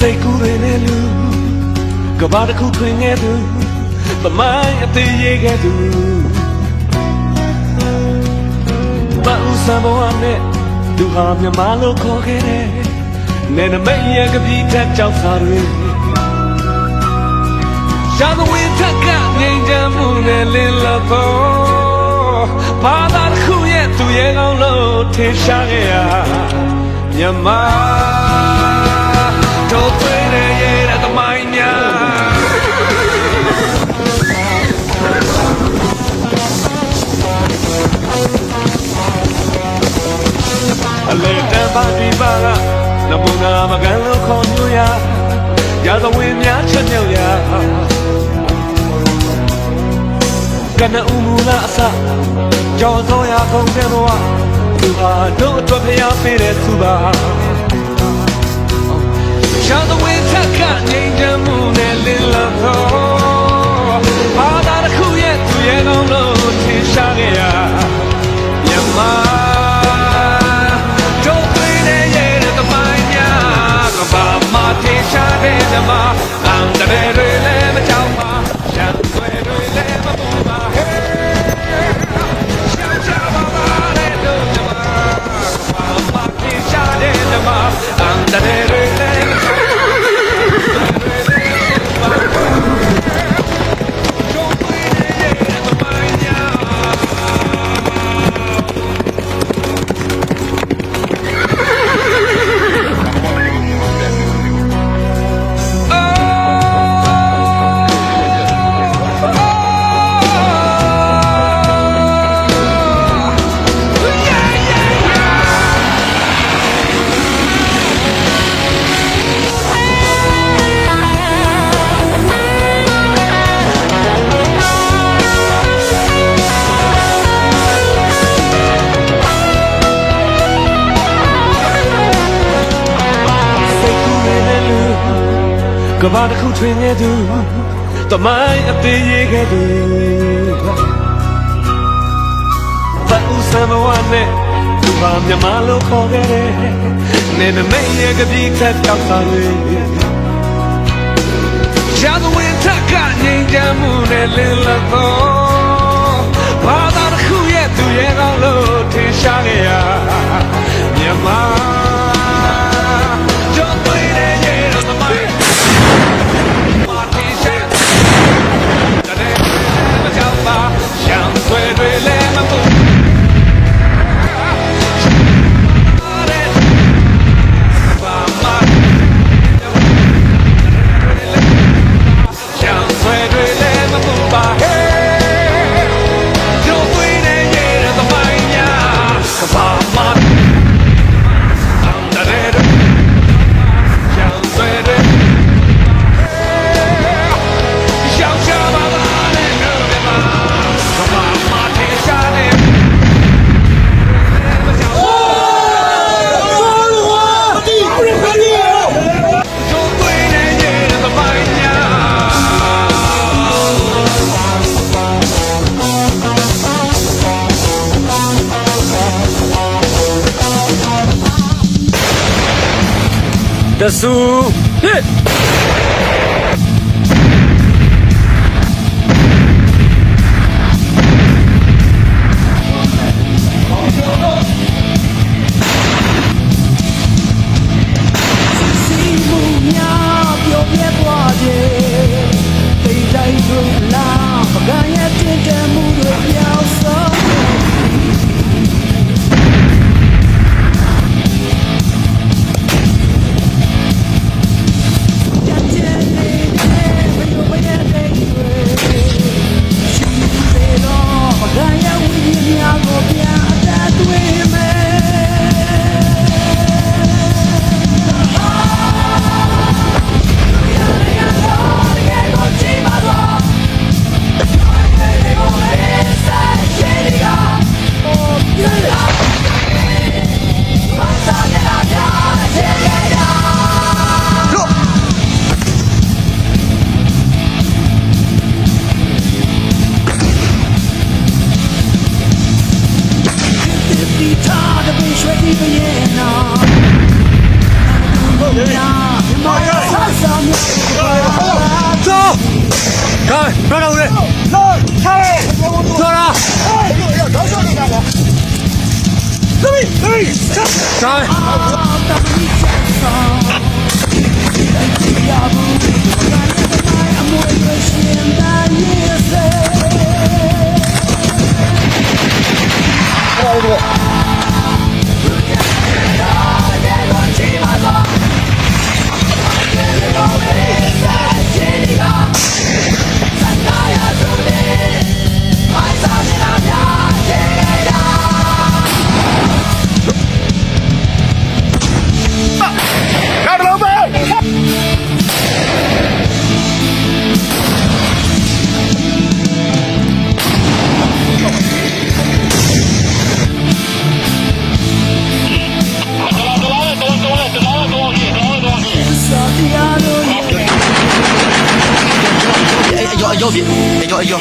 စိတ်ကူးတွေနဲ့လူကဘာတစ်ခုထွင်ခဲ့သူသမိုင်းအသေးရေးခဲ့သူဘာဦးစံဘဝနဲ့သူဟာမြမလို့ခေါ်ခဲ့တယ်နေနမိတ်ရဲ့ကပီးထက်ကြောက်စာတွေရှာသဝင်းထက်ကငိမ်ချမ်းမှုနဲ့လင်းလပေါ်ဘာသာတစ်ခုရဲ့သူရဲ့ကောင်းလို့ထင်ရှားခဲ့ရမြမ တို့အတွက်ဖျားပေးတဲ့သူပါ ကဘာတစ်ခုထွင်ခဲ့သူတမိုင်းအသေးရေးခဲ့သူဘာဦးစံဘဝနဲ့သူဟာမြမလို့ခေါ်ခဲ့တယ်နေနမိတ်ရဲ့ကတိထက်တောက်စားတွေရှား the wind ထက်ကငြိမ်ချမ်းမှုနဲ့လင်းလတော့ဘာသာတစ်ခုရဲ့သူရဲ့ကောင်းလို့ထင်ရှားခဲ့ရ えっ。C'est un truc. yo, yo, yo, yo.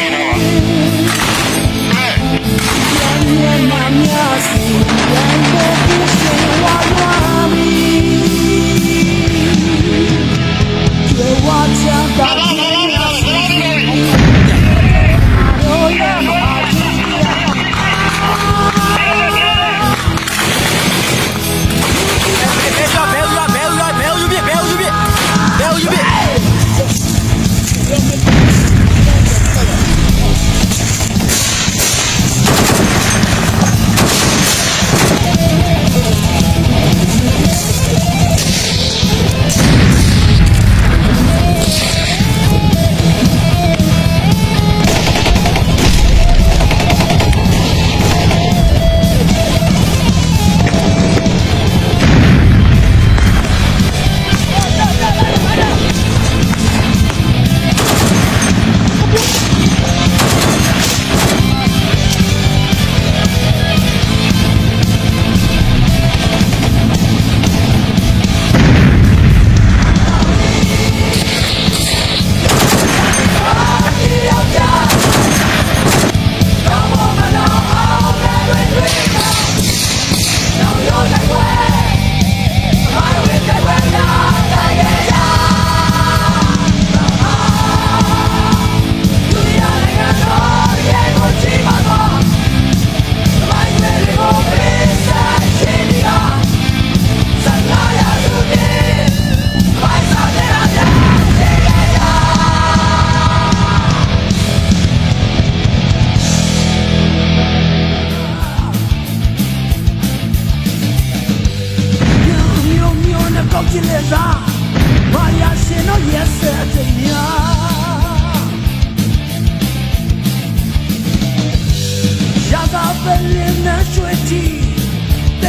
Belgium.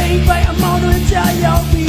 明白，矛 anh 米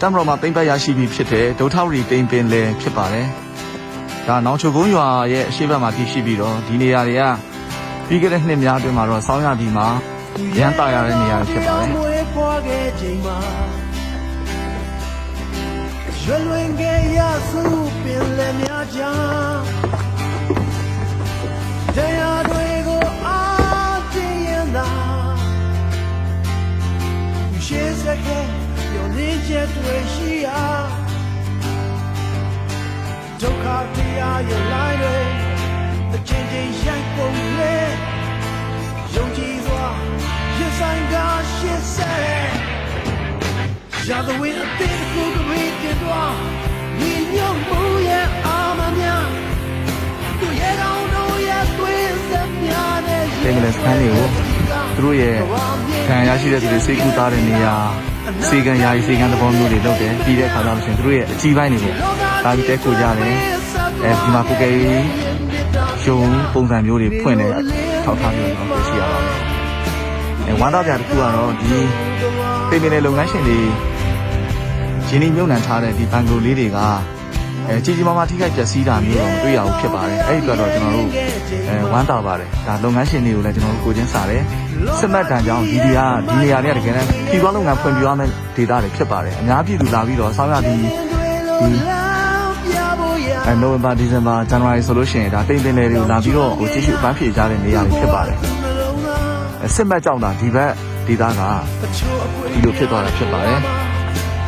တပ်မတော်မှသိမ့်ပတ်ရရှိပြီးဖြစ်တဲ့ဒုထောက်ရီတိန်ပင်လယ်ဖြစ်ပါတယ်။ဒါနောင်ချုံကုန်းရွာရဲ့အရှေ့ဘက်မှာဖြစ်ရှိပြီးတော့ဒီနေရာတွေကပြီးခဲ့တဲ့နှစ်များအတွင်းမှာတော့ဆောင်းရသည်မှာရန်တာရတဲ့နေရာဖြစ်ပါတယ်။ရွလွင်ကရစုပင်လည်းများကြတရားတွေ ချက်တွေရှိရာဒုက္ခတရားရဲ့လိုက်တွေအချင်းချင်းရိုက်ပုံလေယုံကြည်စွာရင်ဆိုင်ကရှစ်ဆက်ရာဇဝင်အသေးတစ်ခုကလေးတင်သွားညီညွတ်မှုရဲ့အာမများသူရဲ့ကောင်းတို့ရဲ့သွေးဆက်များတဲ့တိမ်မလစခန်းတွေကိုသူတို့ရဲ့ခံရရှိတဲ့သူတွေစိတ်ကူးသားတဲ့နေရာ စေကံယာယီစေကံသဘောမျိုးတွေလုပ်တယ်ပြီးတဲ့အခါကျတော့ရှင်သူတို့ရဲ့အကြီးပိုင်းတွေကိုဒါပြီးတဲခိုကြတယ်အဲဒီမှာကိုကဲရုံပုံစံမျိုးတွေဖွင့်တယ်ထောက်ထားမျိုးတွေတော့ရှိရပါမယ်အဲဝမ်းသားကြတစ်ခုကတော့ဒီတိမ်မလလုပ်ငန်းရှင်တွေရင်းနှီးမြုပ်နှံထားတဲ့ဒီဘန်ကိုလေးတွေက အဲကြီးကြီးမားမားထိခိုက်ပျက်စီးတာမျိုးတော့မတွေ့ရဘူးဖြစ်ပါတယ်အဲ့ဒီအတွက်တော့ကျွန်တော်တို့အဲဝမ်းသာပါတယ်ဒါလုပ်ငန်းရှင်တွေကိုလည်းကျွန်တော်တို့ကိုချင်းစားတယ်စစ်မှတ်တန်ကြောင့်ဒီဒီကဒီနေရာတွေကတကယ်လည်းဖြီးသွားလုပ်ငန်းဖွင့်ပြရမယ့်ဒေတာတွေဖြစ်ပါတယ်အများပြည်သူလာပြီးတော့ဆောင်းရသည်ဒီအဲနိုဝင်ဘာဒီဇင်ဘာဇန်နဝါရီဆိုလို့ရှိရင်ဒါတိမ်တင်လေတွေကိုလာပြီးတော့ဟိုကြည့်ရှုပန်းဖြေကြတဲ့နေရာတွေဖြစ်ပါတယ်အဲစစ်မှတ်ကြောင့်ဒါဒီဘက်ဒေတာကဒီလိုဖြစ်သွားတာဖြစ်ပါတယ်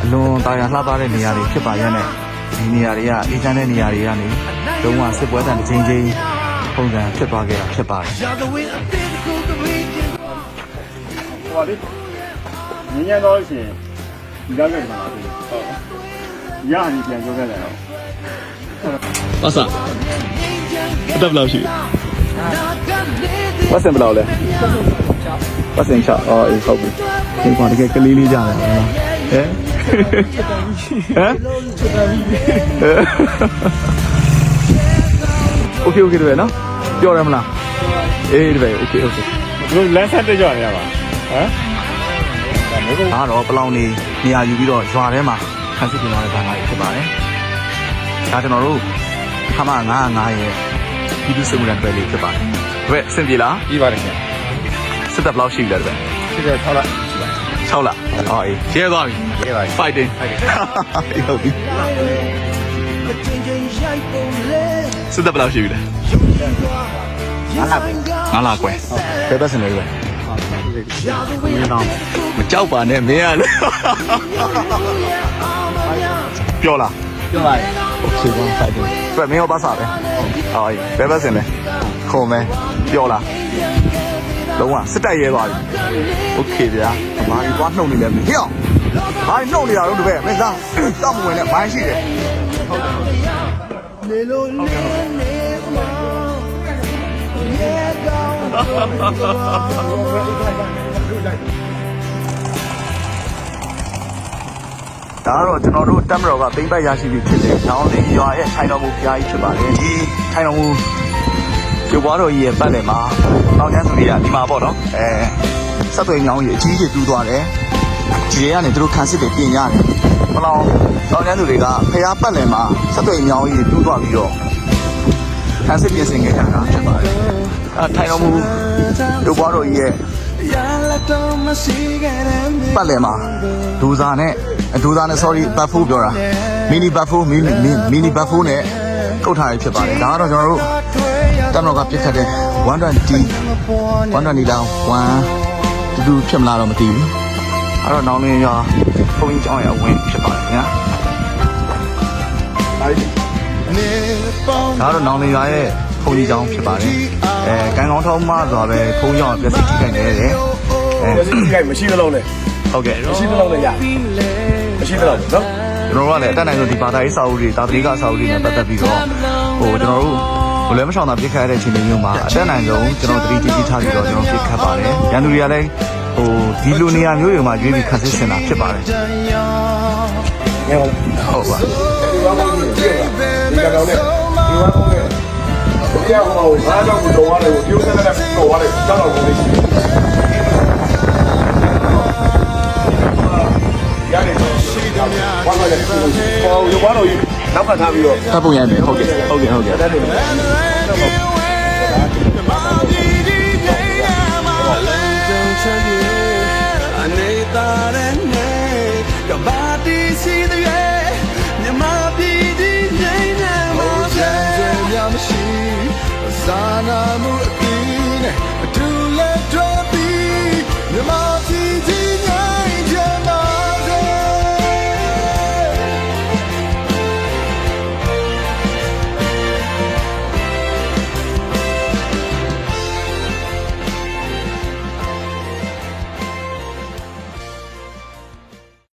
အလွန်တာယာလှပတဲ့နေရာတွေဖြစ်ပါရဲ့နဲ့ ဒီနေရာတွေကအေဂျင့်တဲ့နေရာတွေကနေလုံးဝစစ်ပွဲတန်တစ်ချိန်ချင်းပုံစံဖြစ်သွားခဲ့တာဖြစ်ပါတယ်ရာဇဝင်အသေးတစ်ခုကလေးတင်သွားဟိုပါလေညဉ့်ညံတော့ရှင်ဒီကားကမှလာပြီဟုတ်ရရင်ပြန်ပြောခဲ့တယ်တော့ပါစာအတက်ဘယ်လောက်ရှိလဲပတ်စံဘယ်လောက်လဲပတ်စံချအော်အေးဟုတ်ပြီဒီကွာတကယ်ကလေးလေးကြတယ်ဟမ်ဟမ် โอเคโอเคတပည့်နော်ပြောရမလားအေးတပည့်โอเคโอเค သူလမ်းဆက်တက်ကြရရပါဟမ်ဒါမျိုး ဒါကတော့ပလောင်နေနေရာယူပြီးတော့ရွာထဲမှာခန်းစစ်ပြင်လာတဲ့ဘန်ကားကြီးဖြစ်ပါတယ်ဒါကျွန်တော်တို့ခမ905ရဲ့ပြည်သူ့စစ်မှုထမ်းတွေလေးဖြစ်ပါတယ်တပည့်စင်ပြေလား ပြီးပါတယ်ခင် စစ်တပ်ဘယ်လောက်ရှိပြီလဲတပည့် ဗျစစ်တဲ့6လ 6လအော်အေးရဲသွားပြီရဲပါ fighting ဟုတ်ပြီအချင်းချင်းရိုက်ပုံလေစစ်တပ်ဘယ်လောက်ရှိပြီလဲရင်ဆိုင်က9လကွယ်ဘယ်ဘက်စင်လဲတပည့်ရာဇဝင်အသေးတစ်ခုမကြောက်ပါနဲ့မင်းရလေအာမများပြောလားပြောပါရဲ့ okay ပါ fighting တပည့်မင်းရောပါစားပဲအော်အေးဘယ်ဘက်စင်လဲခုံမဲပြောလား လုံးဝစစ်တပ်ရဲသွားပြီ Okay ဗျာ။ဘာကြီးသွားနှုတ်နေလဲမင်း။ဟေ့အောင်။ဘာကြီးနှုတ်နေတာတော့တပည့်မင်းသားတောက်မဝင်နဲ့မိုင်းရှိတယ်နေလို့လေးနေမှာရေကောင်း။ဒါကတော့ကျွန်တော်တို့တက်မတော်ကသိမ့်ပတ်ရရှိပြီဖြစ်တယ်။ညောင်းလေးရွာရဲ့ထိုင်တော်မူဖျားကြီးဖြစ်ပါတယ်။ဒီထိုင်တော်မူ ကျော်ပွားတော်ကြီးရဲ့ပတ်လည်မှာတောင်ကျန်းသူတွေကဒီမှာပေါ့နော်။အဲဆက်သွယ်ညောင်းကြီးအကြီးကြီးတူးသွားတယ်။ဒီတွေကနေသူတို့ခံစစ်တွေပြင်ရတယ်။မလောင်တောင်ကျန်းသူတွေကဖျားပတ်လည်မှာဆက်သွယ်ညောင်းကြီးတူးသွားပြီးတော့ခံစစ်ပြင်ဆင်ခဲ့ကြတာဖြစ်ပါတယ်။အဲထိုင်တော်မူကျော်ပွားတော်ကြီးရဲ့ပတ်လည်မှာဒူဇာနဲ့ဒူဇာနဲ့ sorry ဘတ်ဖိုးပြောတာမီနီဘတ်ဖိုးမီနီမီနီဘတ်ဖိုးနဲ့ကုတ်ထားရဖြစ်ပါတယ်ဒါကတော့ကျွန်တော်တို့ တမတော်ကပြစ်ခတ်တဲ့120 120လောက်1တူတူဖြစ်မလားတော့မသိဘူးအဲ့တော့နောင်လင်းရွာဘုန်းကြီးကျောင်းရဲ့အဝင်ဖြစ်ပါတယ်ခင်ဗျာဒါကတော့နောင်လင်းရွာရဲ့ဘုန်းကြီးကျောင်းဖြစ်ပါတယ်အဲကံကောင်းထောင်းမစွာပဲဘုန်းကြီးကျောင်းပျက်စီးထိခိုက်နေတယ်အဲဒီကိမရှိသလုံးနဲ့ဟုတ်ကဲ့မရှိသလုံးနဲ့ရမရှိသလုံးနော်ကျွန်တော်တို့ကလည်းအတက်နိုင်ဆုံးဒီဘာသာရေးစာအုပ်တွေတာပတိကစာအုပ်တွေနဲ့ပတ်သက်ပြီးတော့ဟိုကျွန်တော်တို့ ဘယ်လဲမဆောင်တာပြစ်ခတ်ရတဲ့အခြေအနေမျိုးမှာအတက်နိုင်ဆုံးကျွန်တော်တတိတိတိထားပြီးတော့ကျွန်တော်ပြစ်ခတ်ပါတယ်။ရန်သူတွေကလည်းဟိုဒီလိုနေရာမျိုးတွေမှာရွေးပြီးခတ်စစ်စင်တာဖြစ်ပါတယ်ငယ်ပါ။ဟုတ်ပါဒီဝါကောင်းကြီးပြေဒီကောင်နဲ့ဒီဝါကောင်းနဲ့ဒီကောင်ဟိုဘာကြောင့်ကိုတော်ရတယ်ကိုပြုံးနေတဲ့တော်ရတယ်ကြောက်တော့ကိုလေးရတယ်ရှိတယ်ဝါကောင်းရဲ့ဟိုရောဘာလို့ နောက်ကထားပြီးတော့တပ်ပုံရိုက်မယ်ဟုတ်ကဲ့ဟုတ်ကဲ့ဟုတ်ကဲ့